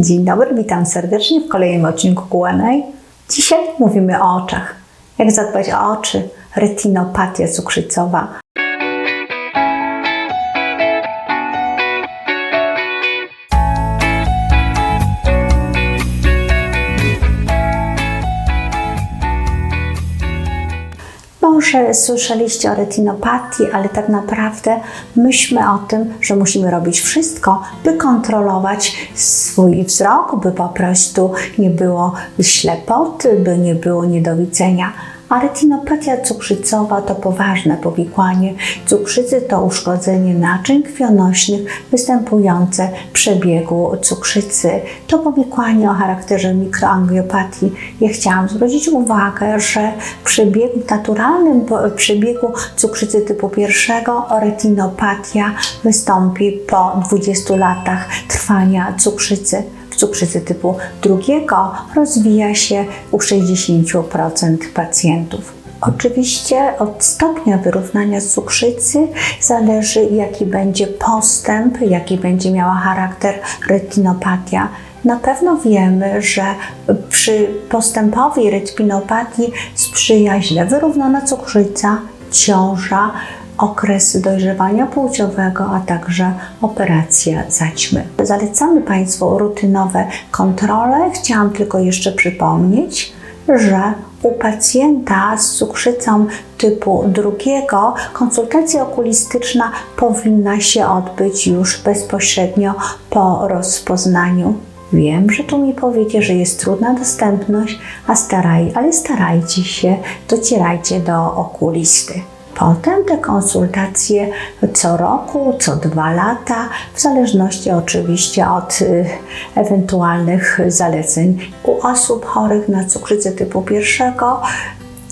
Dzień dobry, witam serdecznie w kolejnym odcinku Q&A. Dzisiaj mówimy o oczach. Jak zadbać o oczy? Retinopatia cukrzycowa. Może słyszeliście o retinopatii, ale tak naprawdę myślmy o tym, że musimy robić wszystko, by kontrolować swój wzrok, by po prostu nie było ślepoty, by nie było niedowidzenia. Retinopatia cukrzycowa to poważne powikłanie. Cukrzycy to uszkodzenie naczyń krwionośnych występujące w przebiegu cukrzycy. To powikłanie o charakterze mikroangiopatii. Ja chciałam zwrócić uwagę, że w przebiegu w naturalnym po- przebiegu cukrzycy typu pierwszego retinopatia wystąpi po 20 latach trwania cukrzycy w cukrzycy typu drugiego rozwija się u 60% pacjentów. Oczywiście od stopnia wyrównania cukrzycy zależy, jaki będzie postęp, jaki będzie miała charakter retinopatia. Na pewno wiemy, że przy postępowej retinopatii sprzyja źle wyrównana cukrzyca, ciąża, okres dojrzewania płciowego, a także operacja zaćmy. Zalecamy Państwu rutynowe kontrole. Chciałam tylko jeszcze przypomnieć, że u pacjenta z cukrzycą typu drugiego konsultacja okulistyczna powinna się odbyć już bezpośrednio po rozpoznaniu. Wiem, że tu mi powiecie, że jest trudna dostępność, a staraj, ale starajcie się, docierajcie do okulisty. Potem te konsultacje co roku, co dwa lata, w zależności oczywiście od y, ewentualnych zaleceń. U osób chorych na cukrzycę typu pierwszego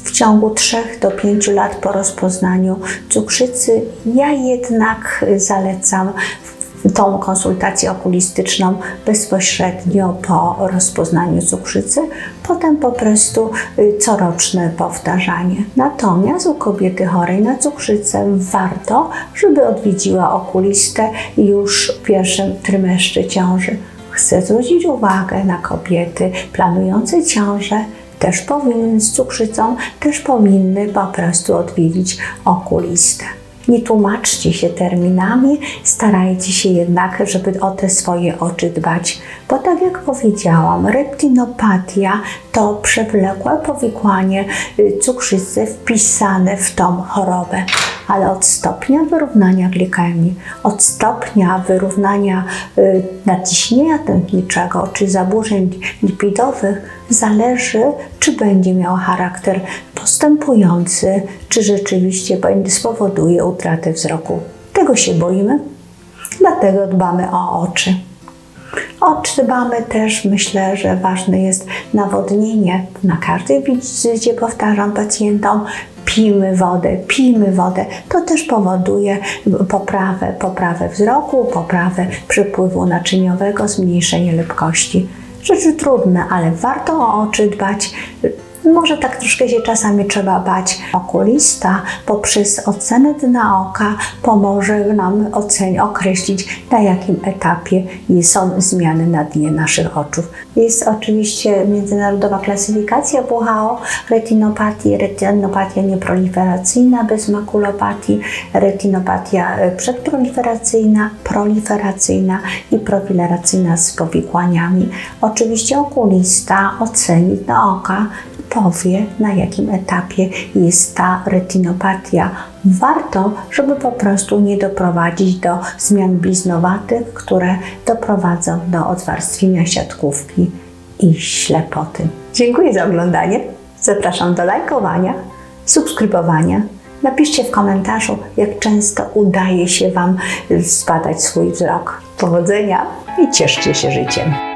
w ciągu 3 do 5 lat po rozpoznaniu cukrzycy ja jednak zalecam tą konsultację okulistyczną bezpośrednio po rozpoznaniu cukrzycy, potem po prostu y, coroczne powtarzanie. Natomiast u kobiety chorej na cukrzycę warto, żeby odwiedziła okulistę już w pierwszym trymestrze ciąży. Chcę zwrócić uwagę na kobiety planujące ciążę, też powinny z cukrzycą, też powinny po prostu odwiedzić okulistę. Nie tłumaczcie się terminami, starajcie się jednak, żeby o te swoje oczy dbać, bo tak jak powiedziałam, retinopatia to przewlekłe powikłanie y, cukrzycy wpisane w tą chorobę. Ale od stopnia wyrównania glikemii, od stopnia wyrównania y, nadciśnienia tętniczego czy zaburzeń lipidowych zależy, czy będzie miał charakter postępujący, czy rzeczywiście będzie spowoduje utratę wzroku. Tego się boimy, dlatego dbamy o oczy. Oczy dbamy też, myślę, że ważne jest nawodnienie. Na każdej wizycie powtarzam pacjentom, pijmy wodę, pijmy wodę. To też powoduje poprawę, poprawę wzroku, poprawę przepływu naczyniowego, zmniejszenie lepkości. Rzeczy trudne, ale warto o oczy dbać. Może tak troszkę się czasami trzeba bać. Okulista poprzez ocenę dna oka pomoże nam ocen- określić, na jakim etapie są zmiany na dnie naszych oczu. Jest oczywiście międzynarodowa klasyfikacja WHO retinopatii, retinopatia nieproliferacyjna bez makulopatii, retinopatia e, przedproliferacyjna, proliferacyjna i profileracyjna z powikłaniami. Oczywiście okulista oceni dno oka powie, na jakim etapie jest ta retinopatia. Warto, żeby po prostu nie doprowadzić do zmian bliznowatych, które doprowadzą do odwarstwienia siatkówki i ślepoty. Dziękuję za oglądanie. Zapraszam do lajkowania, subskrybowania. Napiszcie w komentarzu, jak często udaje się Wam zbadać swój wzrok. Powodzenia i cieszcie się życiem.